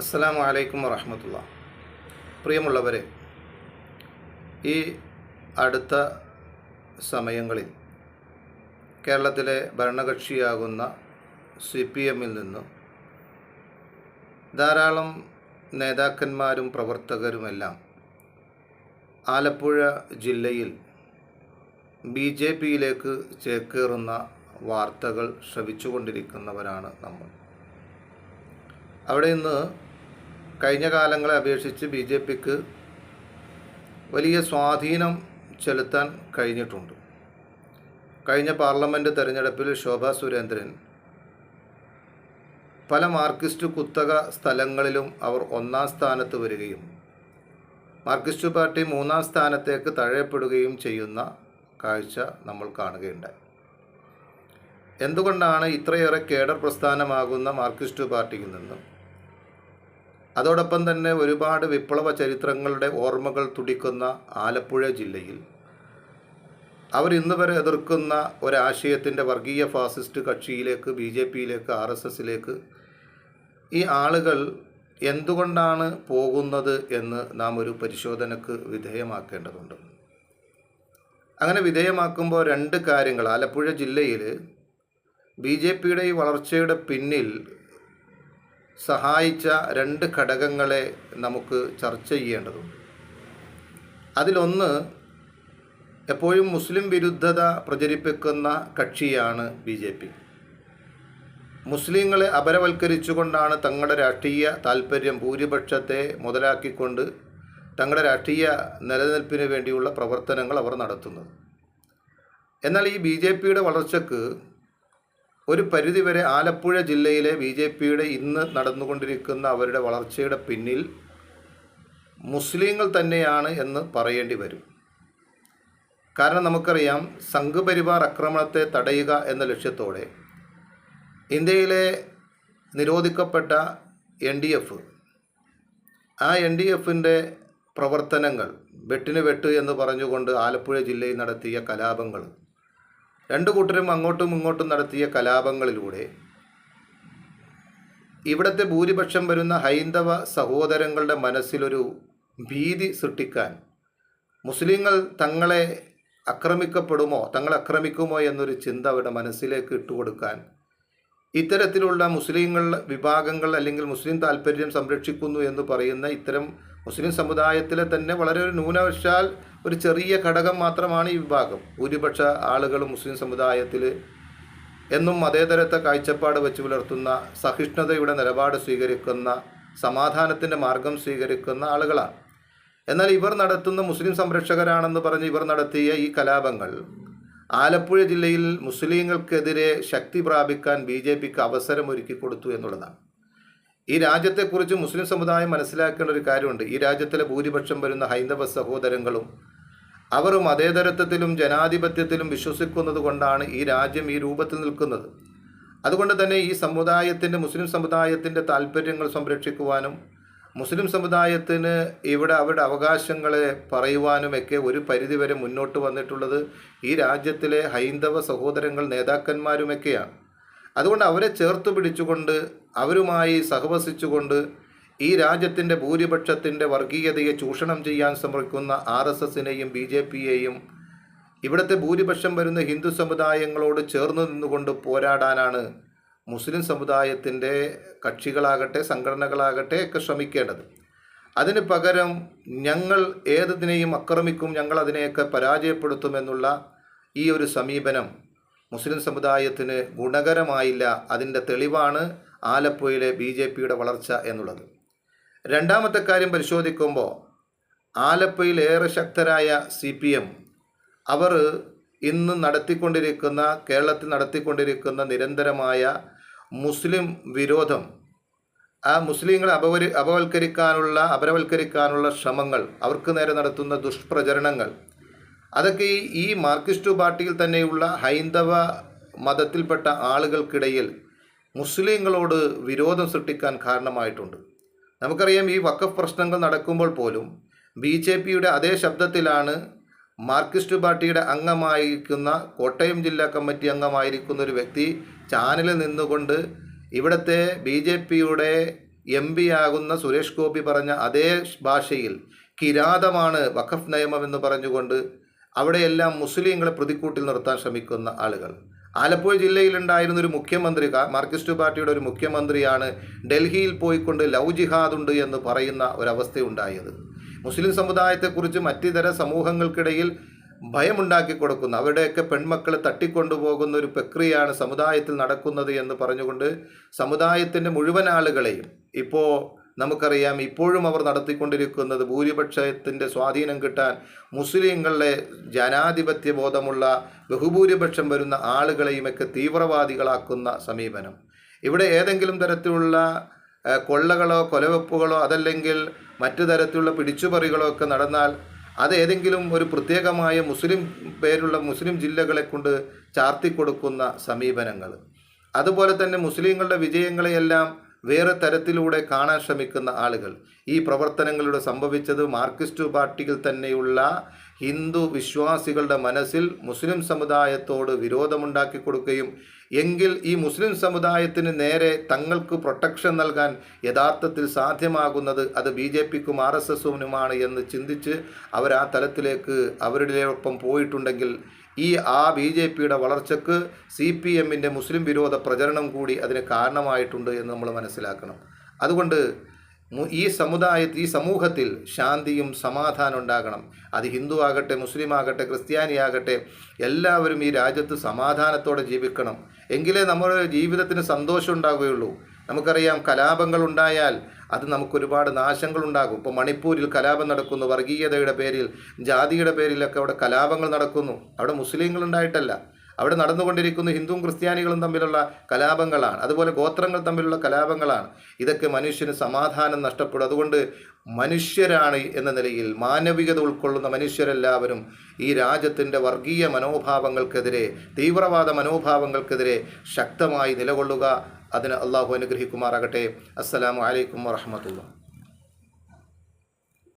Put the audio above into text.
അസ്സലാമു അലൈക്കും വറഹമത്തുള്ള. പ്രിയമുള്ളവരെ ഈ അടുത്ത സമയങ്ങളിൽ കേരളത്തിലെ ഭരണകക്ഷിയാകുന്ന സി പി എമ്മിൽ നിന്നും ധാരാളം നേതാക്കന്മാരും പ്രവർത്തകരുമെല്ലാം ആലപ്പുഴ ജില്ലയിൽ ബി ജെ പിയിലേക്ക് ചേക്കേറുന്ന വാർത്തകൾ ശ്രവിച്ചുകൊണ്ടിരിക്കുന്നവരാണ് നമ്മൾ. അവിടെ നിന്ന് കഴിഞ്ഞ കാലങ്ങളെ അപേക്ഷിച്ച് ബി ജെ പിക്ക് വലിയ സ്വാധീനം ചെലുത്താൻ കഴിഞ്ഞിട്ടുണ്ട്. കഴിഞ്ഞ പാർലമെന്റ് തെരഞ്ഞെടുപ്പിൽ ശോഭ സുരേന്ദ്രൻ പല മാർക്സിസ്റ്റ് കുത്തക സ്ഥലങ്ങളിലും അവർ ഒന്നാം സ്ഥാനത്ത് വരികയും മാർക്സിസ്റ്റ് പാർട്ടി മൂന്നാം സ്ഥാനത്തേക്ക് തഴയപ്പെടുകയും ചെയ്യുന്ന കാഴ്ച നമ്മൾ കാണുകയുണ്ടായി. എന്തുകൊണ്ടാണ് ഇത്രയേറെ കേഡർ പ്രസ്ഥാനമാകുന്ന മാർക്സിസ്റ്റ് പാർട്ടിയിൽ നിന്നും അതോടൊപ്പം തന്നെ ഒരുപാട് വിപ്ലവ ചരിത്രങ്ങളുടെ ഓർമ്മകൾ തുടിക്കുന്ന ആലപ്പുഴ ജില്ലയിൽ. അവർ ഇന്ന് വരെ എതിർക്കുന്ന ഒരാശയത്തിന്റെ വർഗീയ ഫാസിസ്റ്റ് കക്ഷിയിലേക്ക് ബി ജെ പിയിലേക്ക് ആർ എസ് എസിലേക്ക് ഈ ആളുകൾ എന്തുകൊണ്ടാണ് പോകുന്നത് എന്ന് നാം ഒരു പരിശോധനക്ക് വിധേയമാക്കേണ്ടതുണ്ട്. അങ്ങനെ വിധേയമാക്കുമ്പോൾ രണ്ട് കാര്യങ്ങൾ. ആലപ്പുഴ ജില്ലയിൽ ബി ജെ പിയുടെ ഈ വളർച്ചയുടെ പിന്നിൽ സഹായിച്ച രണ്ട് ഘടകങ്ങളെ നമുക്ക് ചർച്ച ചെയ്യേണ്ടതുണ്ട്. അതിലൊന്ന് എപ്പോഴും മുസ്ലിം വിരുദ്ധത പ്രചരിപ്പിക്കുന്ന കക്ഷിയാണ് ബി ജെ പി. മുസ്ലിങ്ങളെ അപരവൽക്കരിച്ചുകൊണ്ടാണ് തങ്ങളുടെ രാഷ്ട്രീയ താല്പര്യം ഭൂരിപക്ഷത്തെ മുതലാക്കിക്കൊണ്ട് തങ്ങളുടെ രാഷ്ട്രീയ നിലനിൽപ്പിന് വേണ്ടിയുള്ള പ്രവർത്തനങ്ങൾ അവർ നടത്തുന്നത്. എന്നാൽ ഈ ബി ജെ പിയുടെ വളർച്ചക്ക് ഒരു പരിധിവരെ ആലപ്പുഴ ജില്ലയിലെ ബി ജെ പിയുടെ ഇന്ന് നടന്നുകൊണ്ടിരിക്കുന്ന അവരുടെ വളർച്ചയുടെ പിന്നിൽ മുസ്ലിങ്ങൾ തന്നെയാണ് എന്ന് പറയേണ്ടി വരും. കാരണം നമുക്കറിയാം സംഘപരിവാർ ആക്രമണത്തെ തടയുക എന്ന ലക്ഷ്യത്തോടെ ഇന്ത്യയിലെ നിരോധിക്കപ്പെട്ട എൻ ഡി എഫ് ആ എൻ ഡി എഫിന്റെ പ്രവർത്തനങ്ങൾ വെട്ടിന് വെട്ട് എന്ന് പറഞ്ഞുകൊണ്ട് ആലപ്പുഴ ജില്ലയിൽ നടത്തിയ കലാപങ്ങൾ രണ്ടു കൂട്ടരും അങ്ങോട്ടും ഇങ്ങോട്ടും നടത്തിയ കലാപങ്ങളിലൂടെ ഇവിടത്തെ ഭൂരിപക്ഷം വരുന്ന ഹൈന്ദവ സഹോദരങ്ങളുടെ മനസ്സിലൊരു ഭീതി സൃഷ്ടിക്കാൻ മുസ്ലിങ്ങൾ തങ്ങളെ ആക്രമിക്കപ്പെടുമോ തങ്ങൾ ആക്രമിക്കുമോ എന്നൊരു ചിന്ത അവരുടെ മനസ്സിലേക്ക് ഇട്ടുകൊടുക്കാൻ ഇത്തരത്തിലുള്ള മുസ്ലിങ്ങൾ വിഭാഗങ്ങൾ അല്ലെങ്കിൽ മുസ്ലിം താല്പര്യം സംരക്ഷിക്കുന്നു എന്ന് പറയുന്ന ഇത്തരം മുസ്ലിം സമുദായത്തിലെ തന്നെ വളരെ ഒരു ന്യൂനവശാൽ ഒരു ചെറിയ ഘടകം മാത്രമാണ് ഈ വിഭാഗം. ഭൂരിപക്ഷ ആളുകൾ മുസ്ലിം സമുദായത്തിൽ എന്നും മതേതരത്തെ കാഴ്ചപ്പാട് വെച്ച് പുലർത്തുന്ന സഹിഷ്ണുതയുടെ നിലപാട് സ്വീകരിക്കുന്ന സമാധാനത്തിന്റെ മാർഗം സ്വീകരിക്കുന്ന ആളുകളാണ്. എന്നാൽ ഇവർ നടത്തുന്ന മുസ്ലിം സംരക്ഷകരാണെന്ന് പറഞ്ഞ് ഇവർ നടത്തിയ ഈ കലാപങ്ങൾ ആലപ്പുഴ ജില്ലയിൽ മുസ്ലിങ്ങൾക്കെതിരെ ശക്തി പ്രാപിക്കാൻ ബി ജെ പിക്ക് അവസരമൊരുക്കി കൊടുത്തു എന്നുള്ളതാണ്. ഈ രാജ്യത്തെക്കുറിച്ച് മുസ്ലിം സമുദായം മനസ്സിലാക്കേണ്ട ഒരു കാര്യമുണ്ട്. ഈ രാജ്യത്തിലെ ഭൂരിപക്ഷം വരുന്ന ഹൈന്ദവ സഹോദരങ്ങളും അവർ മതേതരത്വത്തിലും ജനാധിപത്യത്തിലും വിശ്വസിക്കുന്നത് കൊണ്ടാണ് ഈ രാജ്യം ഈ രൂപത്തിൽ നിൽക്കുന്നത്. അതുകൊണ്ട് തന്നെ ഈ സമുദായത്തിന്റെ മുസ്ലിം സമുദായത്തിന്റെ താല്പര്യങ്ങൾ സംരക്ഷിക്കുവാനും മുസ്ലിം സമുദായത്തിന് ഇവിടെ അവരുടെ അവകാശങ്ങളെ പറയുവാനുമൊക്കെ ഒരു പരിധിവരെ മുന്നോട്ട് വന്നിട്ടുള്ളത് ഈ രാജ്യത്തിലെ ഹൈന്ദവ സഹോദരങ്ങൾ നേതാക്കന്മാരുമൊക്കെയാണ്. അതുകൊണ്ട് അവരെ ചേർത്ത് പിടിച്ചുകൊണ്ട് അവരുമായി സഹവസിച്ചുകൊണ്ട് ഈ രാജ്യത്തിന്റെ ഭൂരിപക്ഷത്തിന്റെ വർഗീയതയെ ചൂഷണം ചെയ്യാൻ ശ്രമിക്കുന്ന ആർ എസ് എസിനെയും ബി ജെ പിയെയും ഇവിടുത്തെ ഭൂരിപക്ഷം വരുന്ന ഹിന്ദു സമുദായങ്ങളോട് ചേർന്ന് നിന്നുകൊണ്ട് പോരാടാനാണ് മുസ്ലിം സമുദായത്തിന്റെ കക്ഷികളാകട്ടെ സംഘടനകളാകട്ടെ ഒക്കെ ശ്രമിക്കേണ്ടത്. അതിന് പകരം ഞങ്ങൾ ഏതിനെയും ആക്രമിക്കും ഞങ്ങൾ അതിനെയൊക്കെ പരാജയപ്പെടുത്തുമെന്നുള്ള ഈ ഒരു സമീപനം മുസ്ലിം സമുദായത്തിന് ഗുണകരമായില്ല അതിന്റെ തെളിവാണ് ആലപ്പുഴയിലെ ബി ജെ പിയുടെ വളർച്ച എന്നുള്ളത്. രണ്ടാമത്തെ കാര്യം പരിശോധിക്കുമ്പോൾ ആലപ്പുഴയിൽ ഏറെ ശക്തരായ സി പി എം അവർ ഇന്ന് നടത്തിക്കൊണ്ടിരിക്കുന്ന കേരളത്തിൽ നടത്തിക്കൊണ്ടിരിക്കുന്ന നിരന്തരമായ മുസ്ലിം വിരോധം ആ മുസ്ലിങ്ങളെ അപവരി അപവൽക്കരിക്കാനുള്ള അപരവൽക്കരിക്കാനുള്ള ശ്രമങ്ങൾ അവർക്ക് നേരെ നടത്തുന്ന ദുഷ്പ്രചരണങ്ങൾ അതൊക്കെ ഈ മാർക്സിസ്റ്റ് പാർട്ടിയിൽ തന്നെയുള്ള ഹൈന്ദവ മതത്തിൽപ്പെട്ട ആളുകൾക്കിടയിൽ മുസ്ലിങ്ങളോട് വിരോധം സൃഷ്ടിക്കാൻ കാരണമായിട്ടുണ്ട്. നമുക്കറിയാം ഈ വക്കഫ് പ്രശ്നങ്ങൾ നടക്കുമ്പോൾ പോലും ബി ജെ പിയുടെ അതേ ശബ്ദത്തിലാണ് മാർക്സിസ്റ്റ് പാർട്ടിയുടെ അംഗമായിരിക്കുന്ന കോട്ടയം ജില്ലാ കമ്മിറ്റി അംഗമായിരിക്കുന്ന ഒരു വ്യക്തി ചാനലിൽ നിന്നുകൊണ്ട് ഇവിടുത്തെ ബി ജെ പിയുടെ എം പി ആകുന്ന സുരേഷ് ഗോപി പറഞ്ഞ അതേ ഭാഷയിൽ കിരാതമാണ് വഖഫ് നിയമം എന്ന് പറഞ്ഞുകൊണ്ട് അവിടെയെല്ലാം മുസ്ലിങ്ങളെ പ്രതിക്കൂട്ടിൽ നിർത്താൻ ശ്രമിക്കുന്ന ആളുകൾ. ആലപ്പുഴ ജില്ലയിലുണ്ടായിരുന്ന ഒരു മുഖ്യമന്ത്രി മാർക്സിസ്റ്റ് പാർട്ടിയുടെ ഒരു മുഖ്യമന്ത്രിയാണ് ഡൽഹിയിൽ പോയിക്കൊണ്ട് ലവ് ജിഹാദ് ഉണ്ട് എന്ന് പറയുന്ന ഒരവസ്ഥയുണ്ടായത്. മുസ്ലിം സമുദായത്തെക്കുറിച്ച് മറ്റിതര സമൂഹങ്ങൾക്കിടയിൽ ഭയമുണ്ടാക്കി കൊടുക്കുന്ന. അവരുടെയൊക്കെ പെൺമക്കളെ തട്ടിക്കൊണ്ടുപോകുന്ന ഒരു പ്രക്രിയയാണ് സമുദായത്തിൽ നടക്കുന്നത് എന്ന് പറഞ്ഞുകൊണ്ട് സമുദായത്തിന്റെ മുഴുവൻ ആളുകളെയും ഇപ്പോൾ നമുക്കറിയാം ഇപ്പോഴും അവർ നടത്തിക്കൊണ്ടിരിക്കുന്നത് ഭൂരിപക്ഷത്തിന്റെ സ്വാധീനം കിട്ടാൻ മുസ്ലിങ്ങളുടെ ജനാധിപത്യ ബോധമുള്ള ബഹുഭൂരിപക്ഷം വരുന്ന ആളുകളെയുമൊക്കെ തീവ്രവാദികളാക്കുന്ന സമീപനം. ഇവിടെ ഏതെങ്കിലും തരത്തിലുള്ള കൊള്ളകളോ കൊലവെപ്പുകളോ അതല്ലെങ്കിൽ മറ്റു തരത്തിലുള്ള പിടിച്ചുപറികളോ ഒക്കെ നടന്നാൽ അത് ഏതെങ്കിലും ഒരു പ്രത്യേകമായ മുസ്ലിം പേരുള്ള മുസ്ലിം ജില്ലകളെ കൊണ്ട് ചാർത്തിക്കൊടുക്കുന്ന സമീപനങ്ങൾ. അതുപോലെ തന്നെ മുസ്ലിങ്ങളുടെ വിജയങ്ങളെയെല്ലാം വേറെ തരത്തിലൂടെ കാണാൻ ശ്രമിക്കുന്ന ആളുകൾ. ഈ പ്രവർത്തനങ്ങളുടെ സംഭവിച്ചത് മാർക്സിസ്റ്റ് പാർട്ടിയിൽ തന്നെയുള്ള ഹിന്ദു വിശ്വാസികളുടെ മനസ്സിൽ മുസ്ലിം സമുദായത്തോട് വിരോധമുണ്ടാക്കി കൊടുക്കുകയും എങ്കിൽ ഈ മുസ്ലിം സമുദായത്തിന് നേരെ തങ്ങൾക്ക് പ്രൊട്ടക്ഷൻ നൽകാൻ യഥാർത്ഥത്തിൽ സാധ്യമാകുന്നത് അത് ബി ജെ പിക്കും ആർ എസ് എസുനുമാണ് എന്ന് ചിന്തിച്ച് അവർ ആ തലത്തിലേക്ക് അവരുടെ ഒപ്പം പോയിട്ടുണ്ടെങ്കിൽ ഈ ആ ബി ജെ പിയുടെ വളർച്ചക്ക് സി പി എമ്മിന്റെ മുസ്ലിം വിരോധ പ്രചരണം കൂടി അതിന് കാരണമായിട്ടുണ്ട് എന്ന് നമ്മൾ മനസ്സിലാക്കണം. അതുകൊണ്ട് ഈ സമുദായ ഈ സമൂഹത്തിൽ ശാന്തിയും സമാധാനം ഉണ്ടാകണം. അത് ഹിന്ദു ആകട്ടെ മുസ്ലിം ആകട്ടെ ക്രിസ്ത്യാനി ആകട്ടെ എല്ലാവരും ഈ രാജ്യത്ത് സമാധാനത്തോടെ ജീവിക്കണം. എങ്കിലേ നമ്മുടെ ജീവിതത്തിന് സന്തോഷം ഉണ്ടാവുകയുള്ളൂ. നമുക്കറിയാം കലാപങ്ങൾ ഉണ്ടായാൽ അത് നമുക്ക് ഒരുപാട് നാശങ്ങൾ ഉണ്ടാകും ഇപ്പോൾ മണിപ്പൂരിൽ കലാപം നടക്കുന്നു. വർഗീയതയുടെ പേരിൽ ജാതിയുടെ പേരിലൊക്കെ അവിടെ കലാപങ്ങൾ നടക്കുന്നു. അവിടെ മുസ്ലിങ്ങൾ ഉണ്ടായിട്ടല്ല അവിടെ നടന്നുകൊണ്ടിരിക്കുന്ന ഹിന്ദുവും ക്രിസ്ത്യാനികളും തമ്മിലുള്ള കലാപങ്ങളാണ്. അതുപോലെ ഗോത്രങ്ങൾ തമ്മിലുള്ള കലാപങ്ങളാണ്. ഇതൊക്കെ മനുഷ്യന് സമാധാനം നഷ്ടപ്പെടും. അതുകൊണ്ട് മനുഷ്യരാണ് എന്ന നിലയിൽ മാനവികത ഉൾക്കൊള്ളുന്ന മനുഷ്യരെല്ലാവരും ഈ രാജ്യത്തിന്റെ വർഗീയ മനോഭാവങ്ങൾക്കെതിരെ തീവ്രവാദ മനോഭാവങ്ങൾക്കെതിരെ ശക്തമായി നിലകൊള്ളുക അതിന് അള്ളാഹു അനുഗ്രഹിക്കുമാറാകട്ടെ. അസ്സലാമു അലൈക്കും വറഹമത്തുള്ള